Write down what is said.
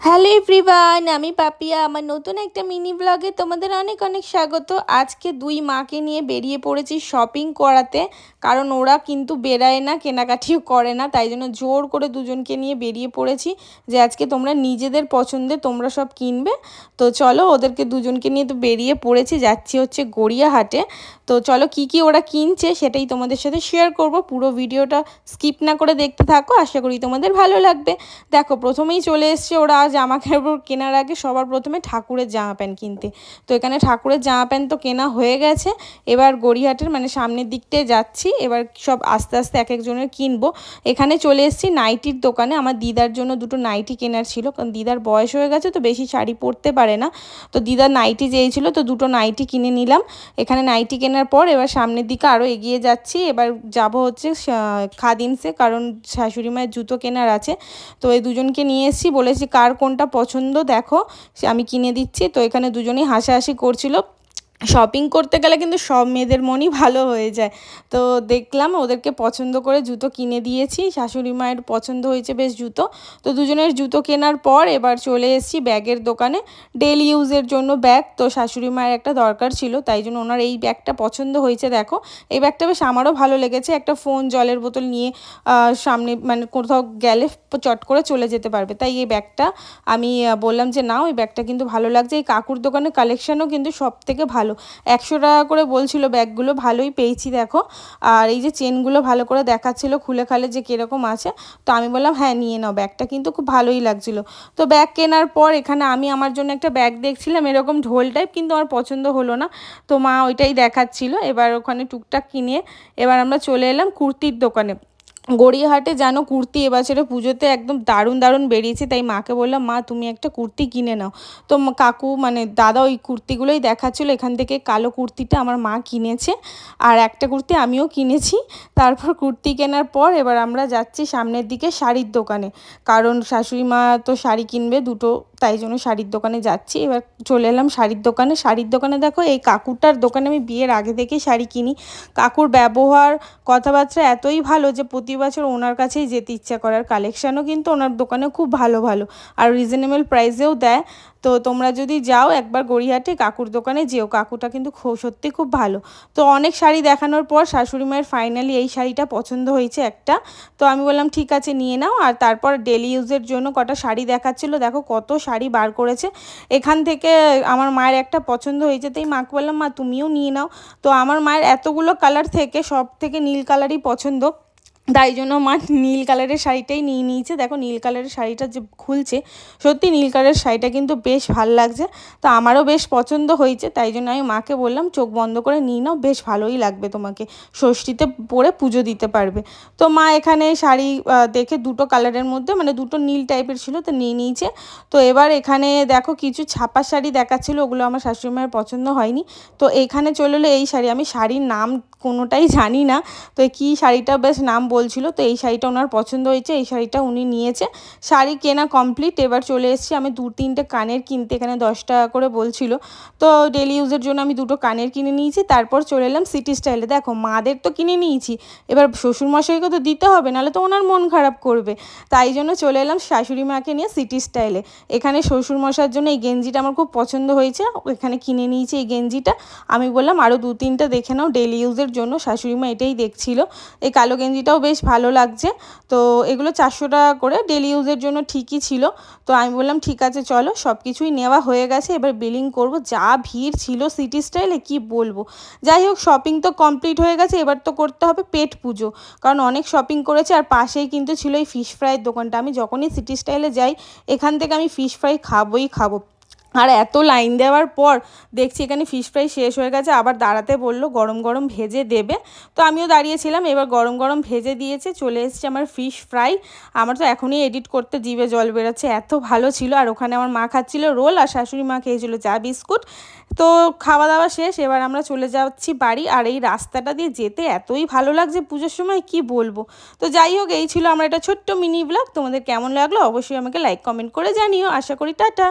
Hello everyone, আমি পাপিয়া। আমার নতুন একটা মিনি ব্লগে তোমাদের অনেক অনেক স্বাগত। আজকে দুই মাকে নিয়ে বেরিয়ে পড়েছি শপিং করাতে, কারণ ওরা কিন্তু বেরায় না, কেনাকাটিও করে না, তাই জন্য জোর করে দুজনকে নিয়ে বেরিয়ে পড়েছি যে আজকে তোমরা নিজেদের পছন্দে তোমরা সব কিনবে। তো চলো ওদেরকে দুজনকে নিয়ে তো বেরিয়ে পড়েছি, যাচ্ছি হচ্ছে গড়িয়াহাটে। তো চলো কি কি ওরা কিনছে সেটাই তোমাদের সাথে শেয়ার করব। পুরো ভিডিওটা স্কিপ না করে দেখতে থাকো, আশা করি তোমাদের ভালো লাগবে। দেখো, প্রথমেই চলে এসছে ওরা জামা কাপড় কেনার আগে সবার প্রথমে ঠাকুরের জামা প্যান্ট কিনতে। তো এখানে ঠাকুরের জামা প্যান্ট তো কেনা হয়ে গেছে। এবার গড়িয়াহাটের মানে সামনের দিকটায় যাচ্ছি। এবার সব আস্তে আস্তে এক একজনের কিনবো। এখানে চলে এসেছি নাইটির দোকানে। আমার দিদার জন্য দুটো নাইটি কেনার ছিল। কারণ দিদার বয়স হয়ে গেছে তো বেশি শাড়ি পরতে পারে না। তো দিদার নাইটি চেয়েছিল তো দুটো নাইটি কিনে নিলাম। এখানে নাইটি কেনার পর এবার সামনের দিকে আরও এগিয়ে যাচ্ছি। এবার যাব হচ্ছে খাদিমসে। কারণ শাশুড়ি মায়ের জুতো কেনার আছে। তো এই দুজনকে নিয়ে এসেছি। বলেছি, কার কোনটা পছন্দ দেখো আমি কিনে দিচ্ছি। তো এখানে দুজনেই হাসাহাসি করছিল। শপিং করতে গেলে কিন্তু সব মেয়েদের মনই ভালো হয়ে যায়। তো দেখলাম ওদেরকে পছন্দ করে জুতো কিনে দিয়েছি। শাশুড়ি মায়ের পছন্দ হয়েছে বেশ জুতো। তো দুজনের জুতো কেনার পর এবার চলে এসেছি ব্যাগের দোকানে। ডেলি ইউজের জন্য ব্যাগ। তো শাশুড়ি মায়ের একটা দরকার ছিল, তাই জন্য ওনার এই ব্যাগটা পছন্দ হয়েছে, দেখো। এই ব্যাগটা বেশ আমারও ভালো লেগেছে। একটা ফোন জলের বোতল নিয়ে সামনে মানে কোথাও গেলে চট করে চলে যেতে পারবে। তাই এই ব্যাগটা আমি বললাম যে না ওই ব্যাগটা কিন্তু ভালো লাগছে। এই কাকুর দোকানের কালেকশানও কিন্তু সব থেকে ভালো ভালো। একশো টাকা করে বলছিল ব্যাগগুলো, ভালোই পেয়েছি দেখো। আর এই যে চেনগুলো ভালো করে দেখাচ্ছিল খুলে খালে যে কীরকম আছে, তো আমি বললাম হ্যাঁ নিয়ে নাও ব্যাগটা। কিন্তু খুব ভালোই লাগছিল। তো ব্যাগ কেনার পর এখানে আমি আমার জন্য একটা ব্যাগ দেখছিলাম, এরকম ঢোল টাইপ কিন্তু আমার পছন্দ হলো না। তো মা ওইটাই দেখাচ্ছিল। এবার ওখানে টুকটাক কিনে, এবার আমরা চলে এলাম কুর্তির দোকানে। গড়িয়াহাটে যেন কুর্তি এবছরে পুজোতে একদম দারুণ দারুণ বেরিয়েছে, তাই মাকে বললাম, মা, তুমি একটা কুর্তি কিনে নাও। তো কাকু মানে দাদা ওই কুর্তিগুলোই দেখাচ্ছিলো, এখান থেকে কালো কুর্তিটা আমার মা কিনেছে আর একটা কুর্তি আমিও কিনেছি। তারপর কুর্তি কেনার পর এবার আমরা যাচ্ছি সামনের দিকে শাড়ির দোকানে। কারণ শাশুড়ি মা তো শাড়ি কিনবে, দুটো তাই জন্য শাড়ির দোকানে যাচ্ছি। এবার চলে এলাম শাড়ির দোকানে। শাড়ির দোকানে দেখো এই কাকুরটার দোকানে আমি বিয়ের আগে থেকেই শাড়ি কিনি। কাকুর ব্যবহার, কথাবার্তা এতই ভালো যে প্রতি বছর ওনার কাছেই যেতে ইচ্ছা করার কালেকশানও কিন্তু ওনার দোকানে খুব ভালো ভালো। আর রিজনেবল প্রাইসেও দেয়। তো তোমরা যদি যাও একবার গড়িয়াহাটে, কাকুর দোকানে যেও। কাকুটা কিন্তু সত্যি খুব ভালো। তো অনেক শাড়ি দেখানোর পর শাশুড়ি মায়ের ফাইনালি এই শাড়িটা পছন্দ হয়েছে একটা। তো আমি বললাম, ঠিক আছে, নিয়ে নাও। আর তারপর ডেলি ইউজের জন্য কটা শাড়ি দেখাচ্ছিলো। দেখো কত শাড়ি বার করেছে। এখান থেকে আমার মায়ের একটা পছন্দ হয়েছে। তাই মাকে বললাম, মা, তুমিও নিয়ে নাও। তো আমার মায়ের এতগুলো কালার থেকে সব থেকে নীল কালারই পছন্দ। তাই জন্য মা নীল কালারের শাড়িটাই নিয়ে নিয়েছে। দেখো নীল কালারের শাড়িটা যে খুলছে, সত্যি নীল কালারের শাড়িটা কিন্তু বেশ ভালো লাগছে। তো আমারও বেশ পছন্দ হয়েছে, তাই জন্য আমি মাকে বললাম, চোখ বন্ধ করে নিয়ে নাও, বেশ ভালোই লাগবে তোমাকে। ষষ্ঠীতে পরে পুজো দিতে পারবে। তো মা এখানে শাড়ি দেখে দুটো কালারের মধ্যে মানে দুটো নীল টাইপের ছিল, তো নিয়ে নিয়েছে। তো এবার এখানে দেখো কিছু ছাপা শাড়ি দেখাচ্ছিল, ওগুলো আমার শাশুড়ি মায়ের পছন্দ হয়নি। তো এখানে চলে এই শাড়ি। আমি শাড়ির নাম কোনোটাই জানি না। তো কী শাড়িটা, বেশ নাম বলছিল, তো এই শাড়িটা ওনার পছন্দ হয়েছে, এই শাড়িটা উনি নিয়েছে। শাড়ি কেনা কমপ্লিট এবার চলে এসেছি আমি দু তিনটে কানের কিনতে। এখানে দশ টাকা করে বলছিল। তো ডেলি ইউজের জন্য আমি দুটো কানের কিনে নিয়েছি, তারপর চলে এলাম সিটি স্টাইলে দেখো, মাদের তো কিনে নিয়েছি, এবার শ্বশুরমশাইকে তো দিতে হবে, নাহলে তো ওনার মন খারাপ করবে। তাই জন্য চলে এলাম শাশুড়ি মাকে নিয়ে সিটি স্টাইলে এখানে শ্বশুরমশার জন্য এই গেঞ্জিটা আমার খুব পছন্দ হয়েছে, এখানে কিনে নিয়েছি এই গেঞ্জিটা। আমি বললাম আরও দু তিনটা দেখে নাও ডেলি ইউজের জন্য। শাশুড়ি মা এটাই দেখছিল। এই কালো গেঞ্জিটাও বেশ ভালো লাগছে। তো এগুলো চারশো টাকা করে ডেলি ইউজের জন্য ঠিকই ছিল। তো আমি বললাম, ঠিক আছে, চলো সব কিছুই নেওয়া হয়ে গেছে। এবার বিলিং করব। যা ভিড় ছিল সিটি স্টাইলে কি বলব? যাই হোক শপিং তো কমপ্লিট হয়ে গেছে। এবার তো করতে হবে পেট পুজো। কারণ অনেক শপিং করেছে আর পাশেই কিন্তু ছিল এই ফিশ ফ্রাইয়ের দোকানটা। আমি যখনই সিটি স্টাইলে যাই, এখান থেকে আমি ফিশ ফ্রাই খাবোই খাব। আর এত লাইন দেওয়ার পর দেখছি এখানে ফিশ ফ্রাই শেষ হয়ে গেছে, আবার দাঁড়াতে বলল গরম গরম ভেজে দেবে। তো আমিও দাঁড়িয়েছিলাম, এবার গরম গরম ভেজে দিয়েছে, চলে এসেছে আমার ফিশ ফ্রাই আমার তো এখনই এডিট করতে জিভে জল বেরোচ্ছে, এত ভালো ছিল। আর ওখানে আমার মা খাচ্ছিল রোল আর শাশুড়ি মা খেয়েছিল চা, বিস্কুট। তো খাওয়া দাওয়া শেষ, এবার আমরা চলে যাচ্ছি বাড়ি। আর এই রাস্তাটা দিয়ে যেতে এতই ভালো লাগছে পুজোর সময়, কি বলব? তো যাই হোক, এই ছিল আমার একটা ছোট্ট মিনি ব্লগ তোমাদের কেমন লাগল? অবশ্যই আমাকে লাইক কমেন্ট করে জানিও। আশা করি টাটা।